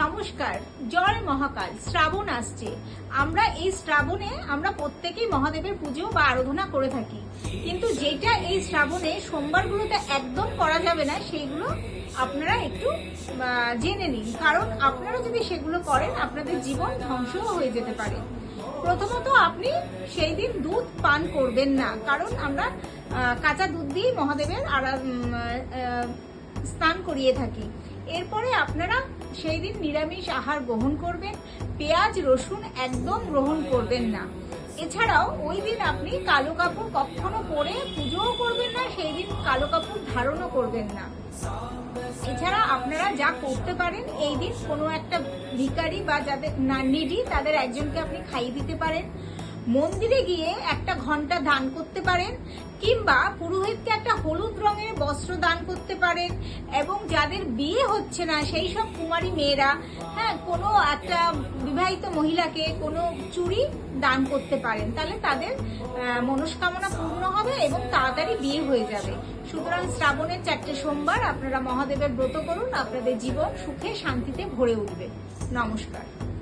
নমস্কার জয় মহাকাল, শ্রাবণ আসছে। আমরা এই শ্রাবণে আমরা প্রত্যেকেই মহাদেবের পুজো বা আরাধনা করে থাকি। কিন্তু যেটা এই শ্রাবণে সোমবারগুলোতে একদম করা যাবে না সেইগুলো আপনারা একটু জেনে নিন। কারণ আপনারা যদি সেগুলো করেন, আপনাদের জীবন ধ্বংস হয়ে যেতে পারে। প্রথমত আপনি সেই দিন দুধ পান করবেন না। কারণ আমরা কাঁচা দুধ দিয়ে মহাদেবের স্নান করিয়ে থাকি। এরপরে আপনারা সেই দিন নিরামিষ আহার গ্রহণ করবেন, পেঁয়াজ, রসুন একদম গ্রহণ করবেন না। এছাড়াও ওই দিন আপনি কালো কাপড় কখনো পরে পুজোও করবেন না সেই দিন কালো কাপড় ধারণও করবেন না। এছাড়া আপনারা যা করতে পারেন, এই দিন কোনো একটা ভিকারি বা যাদের না, নিডি, তাদের একজনকে আপনি খাইয়ে দিতে পারেন। মন্দিরে গিয়ে একটা ঘণ্টা দান করতে পারেন, কিংবা পুরোহিতকে একটা হলুদ রঙের বস্ত্র দান করতে পারেন এবং যাদের বিয়ে হচ্ছে না, সেই সব কুমারী মেয়েরা হ্যাঁ কোনো একটা বিবাহিত মহিলাকে কোনো চুরি দান করতে পারেন। তাহলে তাদের মনস্কামনা পূর্ণ হবে এবং তাড়াতাড়ি বিয়ে হয়ে যাবে। সুতরাং শ্রাবণের চারটে সোমবার আপনারা মহাদেবের ব্রত করুন, আপনাদের জীবন সুখে শান্তিতে ভরে উঠবে। নমস্কার।